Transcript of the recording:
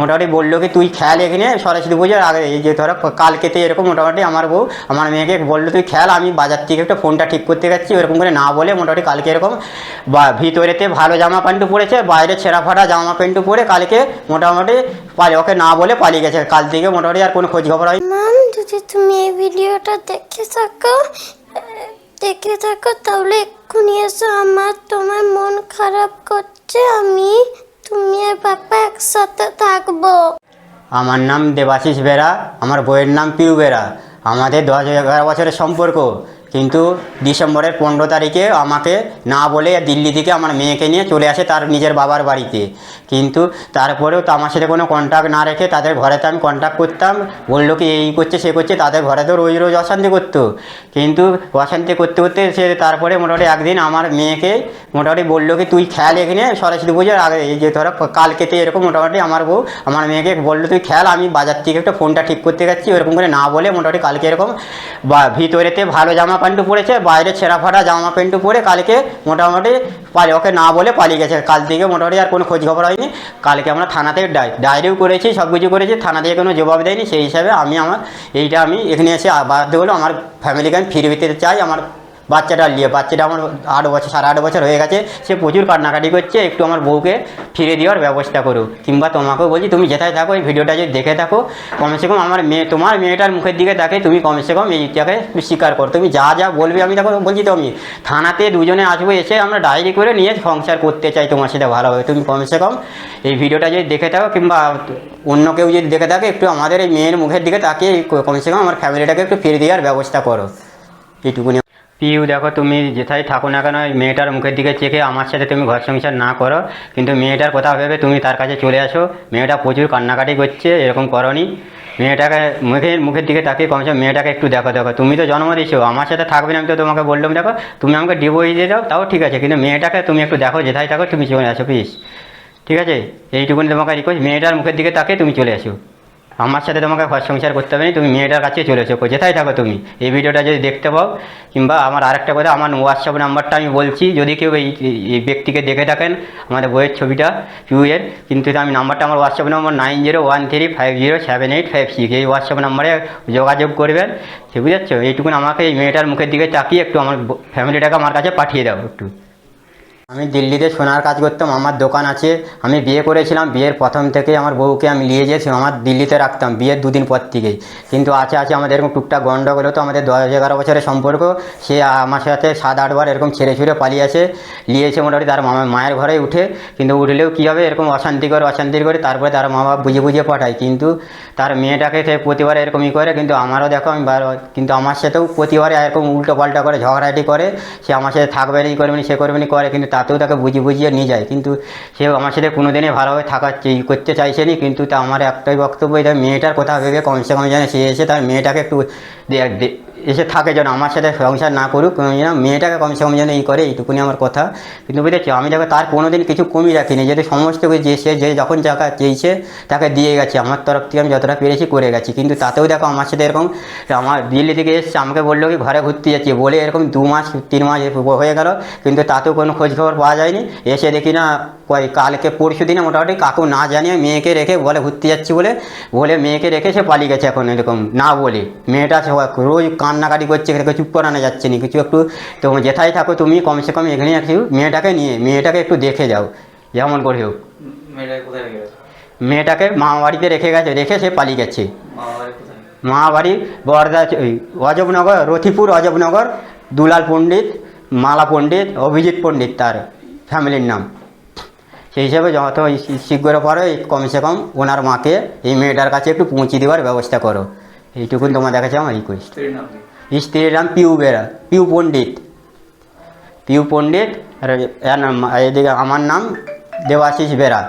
মোটামুটি বলল কি, তুই খেয়াল এখানে সরস্বতী পুজোর আগে এই যে ধরো কালকেতে এরকম মোটামুটি আমার বউ, আমার মেয়েকে বলল, তুই খেয়াল, আমি বাজার থেকে একটা ফোনটা ঠিক করতে গেছি এরকম করে না বলে মোটামুটি কালকে এরকম বা ভিতরেতে ভালো জামা প্যান্টু পরেছে, বাইরে ছেঁড়া ফাটা জামা প্যান্টু পরে কালকে মোটামুটি পালি ওকে না বলে পালিয়ে গেছে। কাল থেকে মোটামুটি আর কোনো খোঁজ খবর হয় যদি তুমি এই ভিডিওটা দেখে থাকো দেখে থাকো, তাহলে এক্ষুনি এসো। আমার তোমার মন খারাপ করছে, আমি, তুমি আর পাপা একসাথে থাকব। আমার নাম দেবাশিস বেরা, আমার বইয়ের নাম পিউ বেরা। আমাদের দশ এগারো বছরের সম্পর্ক। কিন্তু ডিসেম্বরের পনেরো তারিখে আমাকে না বলে দিল্লি থেকে আমার মেয়েকে নিয়ে চলে আসে তার নিজের বাবার বাড়িতে। কিন্তু তারপরেও তো আমার সাথে কোনো কন্ট্যাক্ট না রেখে তাদের ঘরেতে আমি কন্ট্যাক্ট করতাম। বলল কি, এই করছে, সে করছে, তাদের ঘরে তো রোজ রোজ অশান্তি করতো। কিন্তু অশান্তি করতে করতে সে তারপরে মোটামুটি একদিন আমার মেয়েকে মোটামুটি বলল কি, তুই খেয়াল এখানে সরস্বতী পুজোর আগে এই যে ধরো কালকেতে এরকম মোটামুটি আমার বউ আমার মেয়েকে বলল, তুই খেয়াল, আমি বাজার থেকে একটা ফোনটা ঠিক করতে গেছি। এরকম করে না বলে মোটামুটি কালকে এরকম বা ভিতরেতে ভালো জামা প্যান্টু পরেছে, বাইরে ছেঁড়া ফাটা জামা প্যান্টু পরে কালকে মোটামুটি পালি, ওকে না বলে পালিয়ে গেছে। কাল থেকে মোটামুটি আর কোনো খোঁজ খবর হয়নি। কালকে আমরা থানাতে ডাই, ডায়েরিও করেছি সব কিছু করেছি, থানা থেকে কোনো জবাব দেয়নি। সেই হিসাবে আমি আমার, এইটা আমি এখানে এসে বাধ্য হলো আমার ফ্যামিলিকে আমি ফিরে পেতে চাই, আমার বাচ্চাটা নিয়ে, বাচ্চাটা আমার আট বছর, সাড়ে আট বছর হয়ে গেছে, সে প্রচুর কান্নাকাটি করছে, একটু আমার বউকে ফিরে দেওয়ার ব্যবস্থা করো কিংবা তোমাকেও বলছি, তুমি যেথায় থাকো, এই ভিডিওটা যদি দেখে থাকো কমসে কম আমার মেয়ে, তোমার মেয়েটার মুখের দিকে দেখে তুমি কমসে কম এইটাকে স্বীকার করো। তুমি যা যা বলবে আমি দেখো, বলছি তো আমি, থানাতে দুজনে আসব, এসে আমরা ডায়েরি করে নিয়ে সংসার করতে চাই তোমার সাথে ভালোভাবে। তুমি কমসে কম এই ভিডিওটা যদি দেখে থাকো, কিংবা অন্য কেউ যদি দেখে থাকে, একটু আমাদের এই মেয়ের মুখের দিকে তাকিয়ে কমসে কম আমার ফ্যামিলিটাকে একটু ফিরে দেওয়ার ব্যবস্থা করো। এইটুকুনি পিউ, দেখো তুমি যেথায় থাকো না কেন মেয়েটার মুখের দিকে চেখে আমার সাথে তুমি ঘর সংসার না করো। কিন্তু মেয়েটার কথা ভেবে তুমি তার কাছে চলে আসো। মেয়েটা প্রচুর কান্নাকাটি করছে, এরকম করনি। মেয়েটাকে মুখের মুখের দিকে তাকিয়ে কমসে মেয়েটাকে একটু দেখো দেখো। তুমি তো জন্ম দিয়েছ, আমার সাথে থাকবে না, আমি তো তোমাকে বললাম, দেখো। তুমি আমাকে ডিভোর্স দিয়ে দাও, তাও ঠিক আছে। কিন্তু মেয়েটাকে তুমি একটু দেখো, যেথায় থাকো, তুমি চলে আসো প্লিজ ঠিক আছে? এইটুকুনি তোমাকে রিকোয়েস্ট মেয়েটার মুখের দিকে তাকিয়ে তুমি চলে আসো। আমার সাথে তোমাকে ঘর সংসার করতে হবে না, তুমি মেয়েটার কাছে চলে এসো যেথায় থাকো তুমি? এই ভিডিওটা যদি দেখতে পাও, কিংবা আমার আরেকটা কথা, আমার হোয়াটসঅ্যাপ নাম্বারটা আমি বলছি, যদি কেউ এই এই ব্যক্তিকে দেখে থাকেন, আমাদের বইয়ের ছবিটা পিউয়ের কিন্তু আমি নাম্বারটা আমার WhatsApp number nine zero one three five zero seven eight five six এই হোয়াটসঅ্যাপ নাম্বারে যোগাযোগ করবেন সে বুঝাচ্ছ এইটুকুন আমাকে এই মেয়েটার মুখের দিকে তাকিয়ে একটু আমার ফ্যামিলিটাকে আমার কাছে পাঠিয়ে দাও একটু। আমি দিল্লিতে সোনার কাজ করতাম, আমার দোকান আছে। আমি বিয়ে করেছিলাম, বিয়ের প্রথম থেকে আমার বউকে আমি নিয়ে গিয়েছিলাম আমার দিল্লিতে রাখতাম, বিয়ের দুদিন পর থেকেই। কিন্তু আছে আছে আমাদের এরকম টুকটাক গন্ডগোল হতো, আমাদের দশ এগারো বছরের সম্পর্ক। সে আমার সাথে সাত আটবার এরকম ছেড়ে ছুড়ে পালিয়ে আসে নিয়েছে মোটামুটি তার মামা মায়ের ঘরে উঠে। কিন্তু উঠলেও কী হবে এরকম অশান্তি করে অশান্তি করে তারপরে তার মা বাবা বুঝে বুঝে পাঠায়। কিন্তু তার মেয়েটাকে সে প্রতিবার এরকমই করে, কিন্তু আমারও দেখো আমি কিন্তু আমার সাথেও প্রতিবারে এরকম উল্টো পাল্টা করে ঝগড়াটি করে। সে আমার সাথে থাকবে না ই করবে সে করবে করে, কিন্তু তাতেও তাকে বুঝিয়ে বুঝিয়ে নিয়ে যায়। কিন্তু সে আমার সাথে কোনো দিনে ভালোভাবে থাকার করতে চাইছে না কিন্তু তা আমার একটাই বক্তব্য, এটা মেয়েটার কথা ভেবে কমসে কম যেন সে এসে তার মেয়েটাকে একটু এসে থাকে যেন, আমার সাথে সংসার না করুক যেন মেয়েটাকে কমসে কম যেন ই করে, এইটুকুনি আমার কথা। কিন্তু বুঝেছ, আমি দেখো তার কোনো দিন কিছু কমই রাখিনি যদি সমস্ত কিছু যে সে, যে যখন টাকা চেয়েছে, তাকে দিয়ে গেছে। আমার তরফ থেকে আমি যতটা পেরেছি করে গেছি। কিন্তু তাতেও দেখো আমার সাথে এরকম, আমার দিল্লি থেকে এসছে, আমাকে বলল কি ঘরে ঘুরতে যাচ্ছি, বলে এরকম দু মাস, তিন মাস হয়ে গেল। কিন্তু তাতেও কোনো খোঁজ খবর পাওয়া যায়নি। এসে দেখি না কয় কালকে পরশু দিনে মোটামুটি কাকু না জানিয়ে মেয়েকে রেখে বলে ঘুরতে যাচ্ছি বলে বলে মেয়েকে রেখে সে পালিয়ে গেছে এখন এরকম, না বলে। মেয়েটা রোজ কান্নাকাটি করছে এখানে চুপ করানো যাচ্ছে না কিছু একটু তো যেথায় থাকো তুমি কমসে কম এখানে একটু মেয়েটাকে নিয়ে মেয়েটাকে একটু দেখে যাও যেমন করে হোক। মেয়েটাকে মামা বাড়িতে রেখে গেছে রেখে সে পালিয়ে গেছে। মামা বাড়ি কোথায়? মা বাড়ি বর্দা ওই অজবনগর রথিপুর অজবনগর দুলাল পণ্ডিত মালা পণ্ডিত অভিজিৎ পণ্ডিত তার ফ্যামিলির নাম। সেই হিসাবে যত শীঘ্র পারো কমসে কম ওনার মাকে এই মেয়েটার কাছে একটু পৌঁছে দেওয়ার ব্যবস্থা করো। এইটুকুন তোমার দেখাচ্ছে আমার রিকোয়েস্ট স্ত্রীর নাম পিউ বেরা পিউ পণ্ডিত। পিউ পণ্ডিত আর নাম- এদিকে আমার নাম দেবাশিস বেরা।